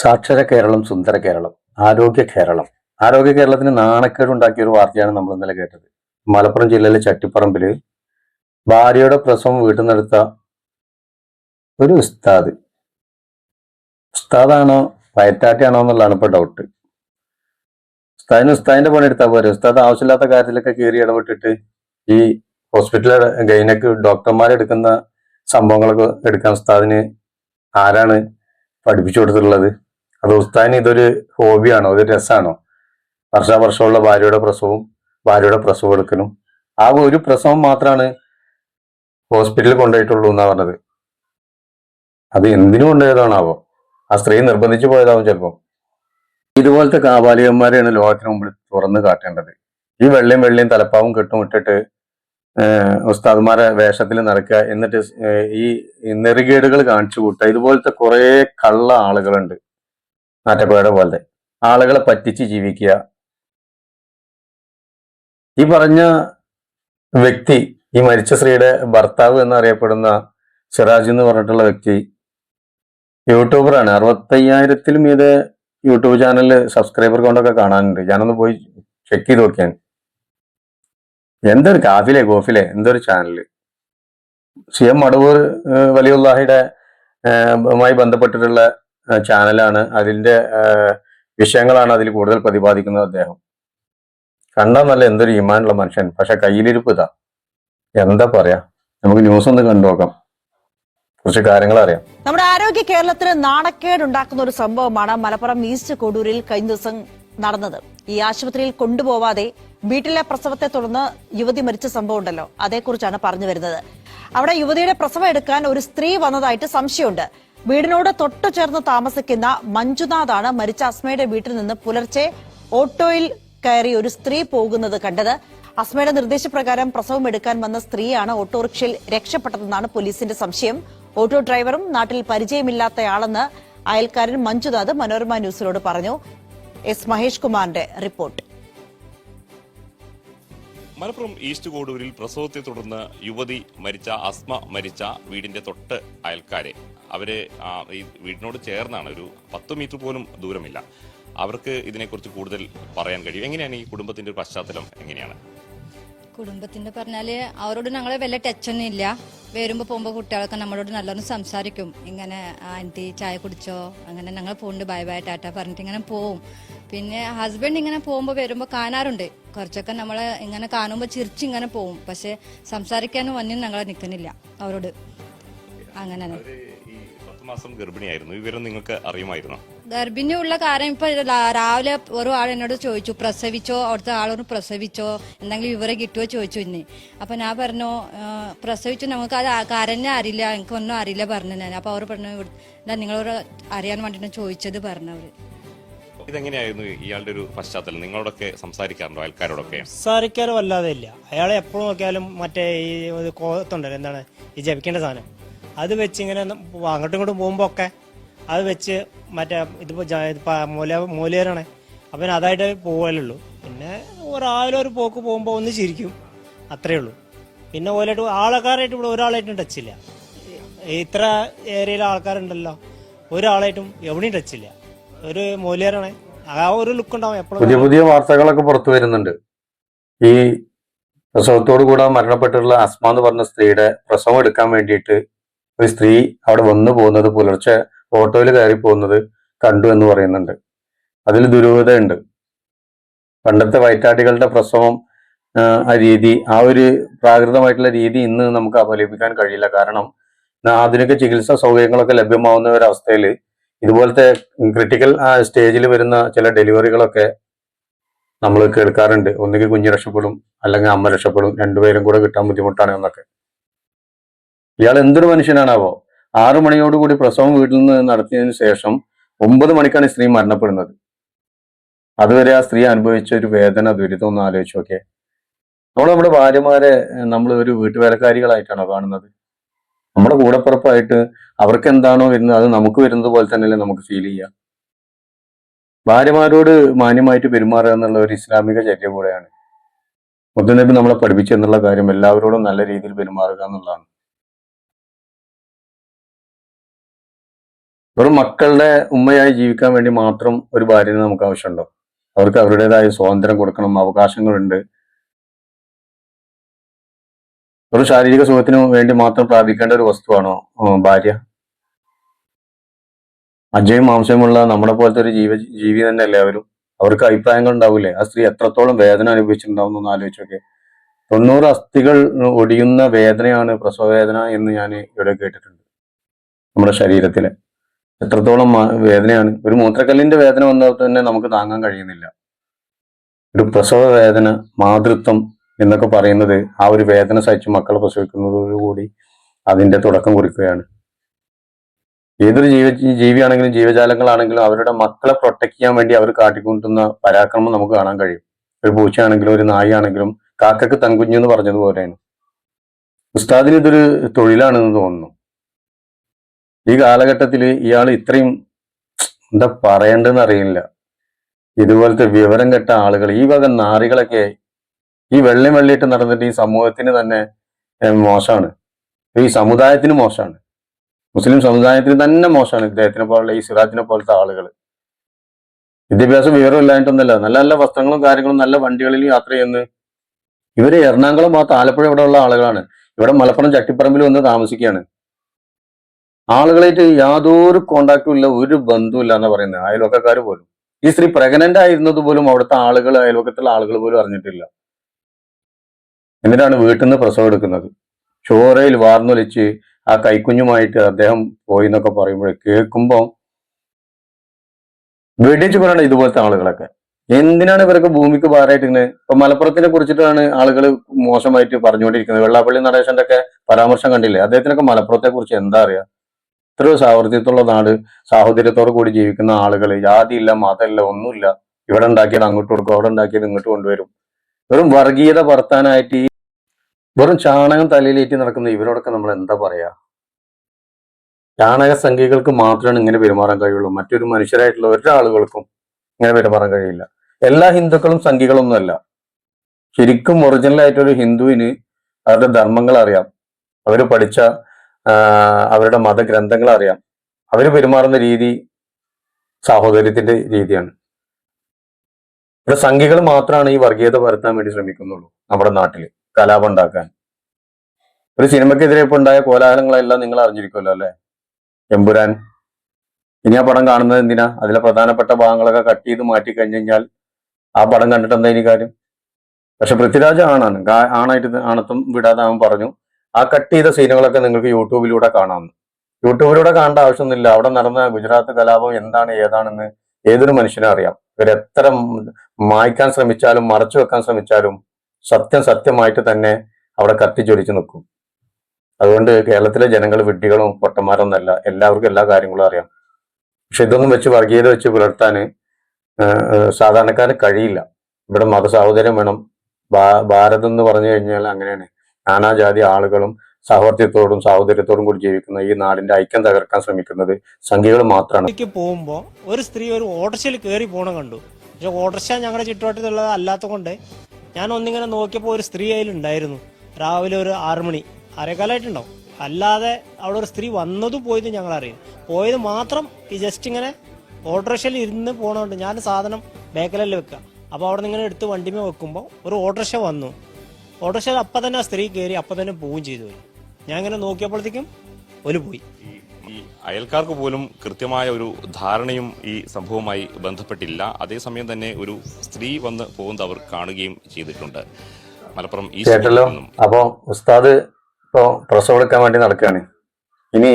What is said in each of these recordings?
സാക്ഷര കേരളം സുന്ദര കേരളം ആരോഗ്യ കേരളം. ആരോഗ്യ കേരളത്തിന് നാണക്കേട് ഉണ്ടാക്കിയ ഒരു വാർത്തയാണ് നമ്മൾ ഇന്നലെ കേട്ടത്. മലപ്പുറം ജില്ലയിലെ ചട്ടിപ്പറമ്പിൽ ഭാര്യയുടെ പ്രസവം വീട്ടിൽ നിന്നെടുത്ത ഒരു ഉസ്താദ്. ഉസ്താദാണോ വയറ്റാട്ടിയാണോ എന്നുള്ളതാണ് ഇപ്പൊ ഡൗട്ട് ഉസ്താദിന് ഉസ്താദിന്റെ പണി എടുത്താൽ പോരെ. ഉസ്താദ് ആവശ്യമില്ലാത്ത കാര്യത്തിലൊക്കെ കയറി ഇടപെട്ടിട്ട് ഈ ഹോസ്പിറ്റലിലെ ഗൈനക്ക് ഡോക്ടർമാരെടുക്കുന്ന സംഭവങ്ങളൊക്കെ എടുക്കാൻ ഉസ്താദിന് ആരാണ് പഠിപ്പിച്ചു കൊടുത്തിട്ടുള്ളത്? അത് ഉസ്താദിന് ഇതൊരു ഹോബിയാണോ ഇതൊരു രസമാണോ വർഷാവർഷമുള്ള ഭാര്യയുടെ പ്രസവവും ഭാര്യയുടെ പ്രസവം എടുക്കലും. ആ ഒരു പ്രസവം മാത്രമാണ് ഹോസ്പിറ്റലിൽ കൊണ്ടുപോയിട്ടുള്ളൂ എന്നാ പറഞ്ഞത്. അത് എന്തിനു കൊണ്ടുപോയതാണാവോ? ആ സ്ത്രീ നിർബന്ധിച്ചു പോയതാവും ചിലപ്പോൾ ഇതുപോലത്തെ കാപാലികന്മാരെയാണ് ലോകത്തിന് മുമ്പിൽ തുറന്നു കാട്ടേണ്ടത്. ഈ വെള്ളയും വെള്ളയും തലപ്പാവും കെട്ടും ഇട്ടിട്ട് ഉസ്താദ്മാരെ വേഷത്തിൽ നടക്കുക എന്നിട്ട് ഈ നെറികേടുകൾ കാണിച്ചു കൂട്ടുക. ഇതുപോലത്തെ കുറേ കള്ള ആളുകളുണ്ട്. നാറ്റക്കോയുടെ പോലത്തെ ആളുകളെ പറ്റിച്ച് ജീവിക്കുക. ഈ പറഞ്ഞ വ്യക്തി ഈ മരിച്ച സ്ത്രീയുടെ ഭർത്താവ് എന്നറിയപ്പെടുന്ന സിറാജ് എന്ന് പറഞ്ഞിട്ടുള്ള വ്യക്തി യൂട്യൂബറാണ്. അറുപത്തയ്യായിരത്തിലും ഇത് യൂട്യൂബ് ചാനൽ സബ്സ്ക്രൈബർ കൊണ്ടൊക്കെ കാണാനുണ്ട്. ഞാനൊന്ന് പോയി ചെക്ക് ചെയ്ത് നോക്കിയാൻ എന്തൊരു കാഫിലെ ഗോഫിലെ എന്തൊരു ചാനൽ. സി എം മടവൂർ വലിയ വലിയുള്ളാഹിയുടെ മായി ബന്ധപ്പെട്ടിട്ടുള്ള ചാനലാണ് അതിന്റെ വിഷയങ്ങളാണ് അതിൽ കൂടുതൽ പ്രതിപാദിക്കുന്നത് അദ്ദേഹം. കണ്ടാൽ നല്ല എന്തൊരു ഇമാനുള്ള മനുഷ്യൻ. പക്ഷെ കയ്യിലിരിപ്പ് ഇതാ. എന്താ പറയാ? നമുക്ക് ന്യൂസ് ഒന്ന് കണ്ടു നോക്കാം കുറച്ച് കാര്യങ്ങൾ അറിയാം. നമ്മുടെ ആരോഗ്യ കേരളത്തിന് നാണക്കേട് ഉണ്ടാക്കുന്ന ഒരു സംഭവമാണ് മലപ്പുറം ഈസ്റ്റ് കൊടൂരിൽ കഴിഞ്ഞ ദിവസം നടന്നത്. ഈ ആശുപത്രിയിൽ കൊണ്ടുപോവാതെ വീട്ടിലെ പ്രസവത്തെ തുടർന്ന് യുവതി മരിച്ച സംഭവം ഉണ്ടല്ലോ. അതേക്കുറിച്ചാണ് പറഞ്ഞു വരുന്നത്. അവിടെ യുവതിയുടെ പ്രസവം എടുക്കാൻ ഒരു സ്ത്രീ വന്നതായിട്ട് സംശയമുണ്ട്. വീടിനോട് തൊട്ടു ചേർന്ന് താമസിക്കുന്ന മഞ്ജുനാഥാണ് മരിച്ച അസ്മയുടെ വീട്ടിൽ നിന്ന് പുലർച്ചെ ഓട്ടോയിൽ കയറി ഒരു സ്ത്രീ പോകുന്നത് കണ്ടത്. അസ്മയുടെ നിർദ്ദേശപ്രകാരം പ്രസവം എടുക്കാൻ വന്ന സ്ത്രീയാണ് ഓട്ടോറിക്ഷയിൽ രക്ഷപ്പെട്ടതെന്നാണ് പോലീസിന്റെ സംശയം. ഓട്ടോ ഡ്രൈവറും നാട്ടിൽ പരിചയമില്ലാത്തയാളെന്ന് അയൽക്കാരൻ മഞ്ജുനാഥ് മനോരമ ന്യൂസിനോട് പറഞ്ഞു. എസ് മഹേഷ് കുമാറിന്റെ റിപ്പോർട്ട്. മലപ്പുറം ഈസ്റ്റ് കോടൂരിൽ പ്രസവത്തെ തുടർന്ന് യുവതി മരിച്ച അസ്മ മരിച്ച വീടിന്റെ തൊട്ട് അയൽക്കാരെ. അവർ ഈ വീടിനോട് ചേർന്നാണ്. ഒരു പത്ത് മീറ്റർ പോലും ദൂരമില്ല. അവർക്ക് ഇതിനെക്കുറിച്ച് കൂടുതൽ പറയാൻ കഴിയും. എങ്ങനെയാണ് ഈ കുടുംബത്തിന്റെ ഒരു പശ്ചാത്തലം? എങ്ങനെയാണ്? കുടുംബത്തിന്റെ പറഞ്ഞാൽ അവരോട് ഞങ്ങളെ വല്ല ടച്ചൊന്നും ഇല്ല. വരുമ്പോ പോകുമ്പോ കുട്ടികളൊക്കെ നമ്മളോട് നല്ലോണം സംസാരിക്കും. ഇങ്ങനെ ആന്റി ചായ കുടിച്ചോ? അങ്ങനെ ഞങ്ങൾ പോകുന്നുണ്ട് ബൈ ബൈ ടാറ്റ പറഞ്ഞിട്ട് ഇങ്ങനെ പോവും. പിന്നെ ഹസ്ബൻഡ് ഇങ്ങനെ പോകുമ്പോ വരുമ്പോൾ കാണാറുണ്ട്. കുറച്ചൊക്കെ നമ്മളെ ഇങ്ങനെ കാണുമ്പോൾ ചിരിച്ച് ഇങ്ങനെ പോകും പക്ഷെ സംസാരിക്കാനും ഒന്നും ഞങ്ങൾ നിൽക്കുന്നില്ല അവരോട്. അങ്ങനെ മാസം ഗർഭിണിയായിരുന്നു. വിവരം നിങ്ങൾക്ക് അറിയുമായിരുന്നോ? ഗർഭിണിയുള്ള കാര്യം ഇപ്പൊ രാവിലെ ഒരു ആൾ എന്നോട് ചോദിച്ചു പ്രസവിച്ചോ? അവിടുത്തെ ആളോട് പ്രസവിച്ചോ? എന്തെങ്കിലും വിവരം കിട്ടുമോ ചോദിച്ചു ഇന്നെ. അപ്പൊ ഞാൻ പറഞ്ഞു "ആ, പ്രസവിച്ചു. നമുക്ക് അത് കാരനെ അറിയില്ല. എനിക്കൊന്നും അറിയില്ല പറഞ്ഞു ഞാൻ. അപ്പൊ അവർ പറഞ്ഞു നിങ്ങൾ അറിയാൻ വേണ്ടിട്ട് ചോദിച്ചത് പറഞ്ഞവര് ഇതെങ്ങനെയായിരുന്നു ഇയാളുടെ ഒരു പശ്ചാത്തലം? നിങ്ങളോടൊക്കെ സംസാരിക്കാറുണ്ടോ? അയൽക്കാരോടൊക്കെ? സംസാരിക്കാറ് വല്ലാതെ ഇല്ല. അയാളെ എപ്പോഴും നോക്കിയാലും മറ്റേ ഈ ഒരു കോത്തുണ്ടല്ലോ എന്താണ് ഈ ജപിക്കേണ്ട സാധനം. അത് വെച്ച് ഇങ്ങനെ അങ്ങോട്ടും ഇങ്ങോട്ടും പോകുമ്പോ ഒക്കെ അത് വെച്ച് മറ്റേ ഇതിപ്പോ മൂല മൂലേരാണ് അവൻ അതായിട്ട് പോകലുള്ളൂ പിന്നെ ഒരാളും ഒരു പോക്ക് പോകുമ്പോ ഒന്ന് ചിരിക്കും. അത്രേ ഉള്ളൂ. പിന്നെ ഓലായിട്ട് ആൾക്കാരായിട്ട് ഇവിടെ ഒരാളായിട്ടും ടച്ചില്ല. ഇത്ര ഏരിയയിലെ ആൾക്കാരുണ്ടല്ലോ. ഒരാളായിട്ടും എവിടെയും ടച്ചില്ല. ഒരു മൂല്യരാണ്. ആ ഒരു ലുക്ക് ഉണ്ടാവും എപ്പോഴും. പുതിയ പുതിയ വാർത്തകളൊക്കെ പുറത്തു വരുന്നുണ്ട്. ഈ പ്രസവത്തോടു കൂടെ മരണപ്പെട്ടിട്ടുള്ള അസ്മ എന്ന് പറഞ്ഞ സ്ത്രീയുടെ പ്രസവം എടുക്കാൻ വേണ്ടിയിട്ട് ഒരു സ്ത്രീ അവിടെ വന്നു പോകുന്നത് പുലർച്ചെ ഓട്ടോയിൽ കയറി പോകുന്നത് കണ്ടു എന്ന് പറയുന്നുണ്ട്. അതിൽ ദുരൂഹതയുണ്ട്. പണ്ടത്തെ വയറ്റാട്ടികളുടെ പ്രസവം ആ, രീതി ആ ഒരു പ്രാകൃതമായിട്ടുള്ള രീതി ഇന്ന് നമുക്ക് അപലപിക്കാൻ കഴിയില്ല. കാരണം ആധുനിക ചികിത്സാ സൗകര്യങ്ങളൊക്കെ ലഭ്യമാവുന്ന ഒരവസ്ഥയിൽ ഇതുപോലത്തെ ക്രിട്ടിക്കൽ സ്റ്റേജിൽ വരുന്ന ചില ഡെലിവറികളൊക്കെ നമ്മൾ കേൾക്കാറുണ്ട്. ഒന്നുകിൽ കുഞ്ഞ് രക്ഷപ്പെടും അല്ലെങ്കിൽ അമ്മ രക്ഷപ്പെടും. രണ്ടുപേരും കൂടെ കിട്ടാൻ ബുദ്ധിമുട്ടാണ് എന്നൊക്കെ. ഇയാൾ എന്തൊരു മനുഷ്യനാണാവോ? ആറു മണിയോടുകൂടി പ്രസവം വീട്ടിൽ നിന്ന് നടത്തിയതിനു ശേഷം ഒമ്പത് മണിക്കാണ് സ്ത്രീ മരണപ്പെടുന്നത്. അതുവരെ ആ സ്ത്രീ അനുഭവിച്ച ഒരു വേദന ദുരിതം ഒന്ന് ആലോചിച്ച് നമ്മൾ നമ്മുടെ ഭാര്യമാരെ നമ്മൾ ഒരു വീട്ടുവേലക്കാരികളായിട്ടാണോ കാണുന്നത്? നമ്മുടെ കൂടപ്പുറപ്പായിട്ട് അവർക്ക് എന്താണോ വരുന്നത് അത് നമുക്ക് വരുന്നത് പോലെ തന്നെയല്ലേ നമുക്ക് ഫീൽ ചെയ്യാം. ഭാര്യമാരോട് മാന്യമായിട്ട് പെരുമാറുക എന്നുള്ള ഒരു ഇസ്ലാമിക ചര്യ കൂടെയാണ്. മുത്തനബി നമ്മളെ പഠിപ്പിച്ചു എന്നുള്ള കാര്യം എല്ലാവരോടും നല്ല രീതിയിൽ പെരുമാറുക എന്നുള്ളതാണ്. വെറും മക്കളുടെ ഉമ്മയായി ജീവിക്കാൻ വേണ്ടി മാത്രം ഒരു ഭാര്യനെ നമുക്ക് ആവശ്യമുണ്ടോ? അവർക്ക് അവരുടേതായ സ്വാതന്ത്ര്യം കൊടുക്കണം അവകാശങ്ങളുണ്ട്. ഒരു ശാരീരിക സുഖത്തിനു വേണ്ടി മാത്രം പ്രാപിക്കേണ്ട ഒരു വസ്തുവാണോ ഭാര്യ? അജയും മാംസവുമുള്ള നമ്മളെ പോലത്തെ ഒരു ജീവ ജീവി തന്നെയല്ലേ അവരും അവർക്ക് അഭിപ്രായങ്ങൾ ഉണ്ടാവില്ലേ ആ സ്ത്രീ എത്രത്തോളം വേദന അനുഭവിച്ചിട്ടുണ്ടാവും എന്ന് ആലോചിച്ചൊക്കെ. തൊണ്ണൂറ് അസ്ഥികൾ ഒടിയുന്ന വേദനയാണ് പ്രസവവേദന എന്ന് ഞാൻ ഇവിടെ കേട്ടിട്ടുണ്ട് നമ്മുടെ ശരീരത്തിലെ. എത്രത്തോളം വേദനയാണ്. ഒരു മൂത്രക്കല്ലിന്റെ വേദന വന്നാൽ തന്നെ നമുക്ക് താങ്ങാൻ കഴിയുന്നില്ല. ഒരു പ്രസവ വേദന മാതൃത്വം എന്നൊക്കെ പറയുന്നത് ആ ഒരു വേദന സഹിച്ച് മക്കളെ പ്രസവിക്കുന്നതോടുകൂടി അതിന്റെ തുടക്കം കുറിക്കുകയാണ്. ഏതൊരു ജീവ ജീവിയാണെങ്കിലും ജീവജാലങ്ങളാണെങ്കിലും അവരുടെ മക്കളെ പ്രൊട്ടക്ട് ചെയ്യാൻ വേണ്ടി അവർ കാട്ടിക്കൊണ്ടുന്ന പരാക്രമം നമുക്ക് കാണാൻ കഴിയും. ഒരു പൂച്ചയാണെങ്കിലും ഒരു നായാണെങ്കിലും കാക്കക്ക് തൻകുഞ്ഞു എന്ന് പറഞ്ഞതുപോലെയാണ് ഉസ്താദിന് ഇതൊരു തൊഴിലാണെന്ന് തോന്നുന്നു. ഈ കാലഘട്ടത്തിൽ ഇയാൾ ഇത്രയും എന്താ പറയേണ്ടതെന്ന് അറിയില്ല. ഇതുപോലത്തെ വിവരം കെട്ട ആളുകൾ ഈ വക നാറികളൊക്കെ ഈ വെള്ളം വെള്ളിയിട്ട് നടന്നിട്ട് ഈ സമൂഹത്തിന് തന്നെ മോശമാണ്. ഈ സമുദായത്തിന് മോശമാണ്. മുസ്ലിം സമുദായത്തിന് തന്നെ മോശമാണ് ഇദ്ദേഹത്തിനെ പോലുള്ള ഈ സിറാജിനെ പോലത്തെ ആളുകൾ വിദ്യാഭ്യാസം വിവരം നല്ല നല്ല വസ്ത്രങ്ങളും കാര്യങ്ങളും നല്ല വണ്ടികളിൽ യാത്ര ചെയ്യുന്നു ഇവർ എറണാകുളം ഭാഗത്ത് ആലപ്പുഴ ഇവിടെ ഉള്ള ആളുകളാണ്. ഇവിടെ മലപ്പുറം ചട്ടിപ്പറമ്പിൽ വന്ന് താമസിക്കുകയാണ്. ആളുകളായിട്ട് യാതൊരു കോണ്ടാക്റ്റും ഇല്ല ഒരു ബന്ധവും ഇല്ല എന്ന് പറയുന്നത്. അയൽവക്കക്കാർ പോലും. ഈ സ്ത്രീ പ്രഗ്നന്റ് ആയിരുന്നത് പോലും അവിടുത്തെ ആളുകൾ അയൽവക്കത്തുള്ള ആളുകൾ പോലും അറിഞ്ഞിട്ടില്ല. എന്നിട്ടാണ് വീട്ടിൽ നിന്ന് പ്രസവം എടുക്കുന്നത്? ചോരയിൽ വാർന്നൊലിച്ച് ആ കൈക്കുഞ്ഞുമായിട്ട് അദ്ദേഹം പോയി എന്നൊക്കെ പറയുമ്പോൾ കേൾക്കുമ്പോൾ വെടിച്ചു പറയണം ഇതുപോലത്തെ ആളുകളൊക്കെ. എന്തിനാണ് ഇവരൊക്കെ ഭൂമിക്ക് ഭാരമായിട്ട് ഇങ്ങനെ ഇപ്പൊ മലപ്പുറത്തിനെ കുറിച്ചിട്ടാണ് ആളുകൾ മോശമായിട്ട് പറഞ്ഞുകൊണ്ടിരിക്കുന്നത്. വെള്ളാപ്പള്ളി നടേശന്റെ ഒക്കെ പരാമർശം കണ്ടില്ലേ? അദ്ദേഹത്തിനൊക്കെ മലപ്പുറത്തെ കുറിച്ച് എന്താ അറിയാ? ഇത്ര സാഹോദര്യത്തുള്ള നാട് സാഹോദര്യത്തോടു കൂടി ജീവിക്കുന്ന ആളുകൾ ജാതിയില്ല മതമില്ല ഒന്നുമില്ല. ഇവിടെ ഉണ്ടാക്കിയത് അങ്ങോട്ട് കൊടുക്കും അവിടെ ഉണ്ടാക്കിയത് ഇങ്ങോട്ട് കൊണ്ടുവരും. വെറും വർഗീയത പറത്താനായിട്ട് ഈ വെറും ചാണകം തലയിലേറ്റി നടക്കുന്ന ഇവരോടൊക്കെ നമ്മൾ എന്താ പറയാ? ചാണക സംഖ്യകൾക്ക് മാത്രമാണ് ഇങ്ങനെ പെരുമാറാൻ കഴിയുള്ളൂ. മറ്റൊരു മനുഷ്യരായിട്ടുള്ള ഒരാളുകൾക്കും ഇങ്ങനെ പെരുമാറാൻ കഴിയില്ല. എല്ലാ ഹിന്ദുക്കളും സംഖ്യകളൊന്നുമല്ല. ശരിക്കും ഒറിജിനൽ ആയിട്ടൊരു ഹിന്ദുവിന് അവരുടെ ധർമ്മങ്ങൾ അറിയാം. അവർ പഠിച്ച അവരുടെ മതഗ്രന്ഥങ്ങൾ അറിയാം. അവർ പെരുമാറുന്ന രീതി സാഹോദര്യത്തിന്റെ രീതിയാണ്. ഇവിടെ സംഖ്യകൾ മാത്രമാണ് ഈ വർഗീയത പരത്താൻ വേണ്ടി ശ്രമിക്കുന്നുള്ളൂ നമ്മുടെ നാട്ടിൽ കലാപം ഉണ്ടാക്കാൻ. ഒരു സിനിമക്കെതിരെ ഇപ്പൊ ഉണ്ടായ കോലാഹലങ്ങളെല്ലാം നിങ്ങൾ അറിഞ്ഞിരിക്കുമല്ലോ അല്ലെ? എമ്പുരാൻ. ഇനി ആ പടം കാണുന്നത് എന്തിനാ? അതിലെ പ്രധാനപ്പെട്ട ഭാഗങ്ങളൊക്കെ കട്ട് ചെയ്ത് മാറ്റി കഴിഞ്ഞു കഴിഞ്ഞാൽ ആ പടം കണ്ടിട്ട് എന്താ ഇനി കാര്യം? പക്ഷെ പൃഥ്വിരാജ് ആണാണ്. ആണായിട്ട് ആണത്വം വിടാതെ അവൻ പറഞ്ഞു ആ കട്ട് ചെയ്ത സീനുകളൊക്കെ നിങ്ങൾക്ക് യൂട്യൂബിലൂടെ കാണാമെന്ന് യൂട്യൂബിലൂടെ കാണേണ്ട ആവശ്യമൊന്നുമില്ല. അവിടെ നടന്ന ഗുജറാത്ത് കലാപം എന്താണ് ഏതാണെന്ന് ഏതൊരു മനുഷ്യനും അറിയാം. ഇവർ എത്ര മായ്ക്കാൻ ശ്രമിച്ചാലും മറച്ചു വെക്കാൻ ശ്രമിച്ചാലും സത്യം സത്യമായിട്ട് തന്നെ അവിടെ കത്തിച്ചൊലിച്ചു നിൽക്കും. അതുകൊണ്ട് കേരളത്തിലെ ജനങ്ങൾ വിഡ്ഢികളും പൊട്ടന്മാരൊന്നല്ല. എല്ലാവർക്കും എല്ലാ കാര്യങ്ങളും അറിയാം. പക്ഷെ ഇതൊന്നും വെച്ച് വർഗീയത വെച്ച് പുലർത്താൻ സാധാരണക്കാരന് കഴിയില്ല. ഇവിടെ മതസാഹോദര്യം വേണം. ഭാരതം എന്ന് പറഞ്ഞു കഴിഞ്ഞാൽ അങ്ങനെയാണ്. നാനാജാതി ആളുകളും സഹവർത്തിത്വത്തോടും സാഹോദര്യത്തോടും കൂടി ജീവിക്കുന്ന ഈ നാടിന്റെ ഐക്യം തകർക്കാൻ ശ്രമിക്കുന്നത് സംഖ്യകൾ മാത്രമാണ്. പോകുമ്പോ ഒരു സ്ത്രീ ഒരു ഓട്ടോറിക്ഷയിൽ കയറി പോണം കണ്ടു. പക്ഷെ ഓട്ടോറിക്ഷ ഞങ്ങളുടെ ചുറ്റുവട്ടത്തുള്ളത് അല്ലാത്ത കൊണ്ട് ഞാൻ ഒന്നിങ്ങനെ നോക്കിയപ്പോൾ ഒരു സ്ത്രീ അതിലുണ്ടായിരുന്നു രാവിലെ ഒരു ആറു മണി. അരക്കാലായിട്ടുണ്ടാവും അല്ലാതെ അവിടെ ഒരു സ്ത്രീ വന്നതും പോയതും ഞങ്ങൾ അറിയും പോയത് മാത്രം ഈ ജസ്റ്റ് ഇങ്ങനെ ഓട്ടോറിക്ഷയിൽ ഇരുന്ന് പോണോണ്ട് ഞാൻ സാധനം ബേക്കലല്ലേ വെക്കുക അപ്പോൾ അവിടെ നിന്ന് ഇങ്ങനെ എടുത്ത് വണ്ടിമേ വെക്കുമ്പോൾ ഒരു ഓട്ടോറിക്ഷ വന്നു. ഓട്ടോറിക്ഷയിൽ അപ്പം തന്നെ ആ സ്ത്രീ കയറി അപ്പം തന്നെ പോവുകയും ചെയ്തു. ഞാൻ ഇങ്ങനെ നോക്കിയപ്പോഴത്തേക്കും ഒരു പോയി. അയൽക്കാർക്ക് പോലും കൃത്യമായ ഒരു ധാരണയും ഈ സംഭവവുമായി ബന്ധപ്പെട്ടില്ല. അതേസമയം തന്നെ ഒരു സ്ത്രീ വന്ന് പോകുന്നത് അവർ കാണുകയും ചെയ്തിട്ടുണ്ട്. മലപ്പുറം ഈ കേട്ടല്ലോ? അപ്പൊ ഉസ്താദ് ഇപ്പോ പ്രസവം എടുക്കാൻ വേണ്ടി നടക്കുകയാണ്. ഇനി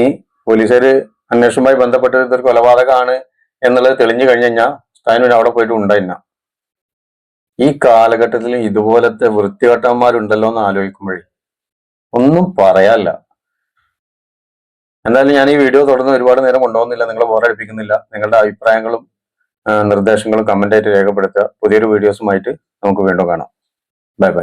പോലീസുകാര് അന്വേഷണവുമായി ബന്ധപ്പെട്ട ഇതൊരു കൊലപാതകമാണ് എന്നുള്ളത് തെളിഞ്ഞു കഴിഞ്ഞു കഴിഞ്ഞാൽ ഉസ്താദിന് അവിടെ പോയിട്ട് ഉണ്ടായില്ല. ഈ കാലഘട്ടത്തിൽ ഇതുപോലത്തെ വൃത്തികെട്ടന്മാരുണ്ടല്ലോ എന്ന് ആലോചിക്കുമ്പോഴേ ഒന്നും പറയാല്ല എന്തായാലും ഞാൻ ഈ വീഡിയോ തുടർന്ന് ഒരുപാട് നേരം കൊണ്ടുപോകുന്നില്ല നിങ്ങളെ ബോറടിപ്പിക്കുന്നില്ല നിങ്ങളുടെ അഭിപ്രായങ്ങളും നിർദ്ദേശങ്ങളും കമന്റ് ആയിട്ട് രേഖപ്പെടുത്തുക. പുതിയൊരു വീഡിയോസുമായിട്ട് നമുക്ക് വീണ്ടും കാണാം. Bye bye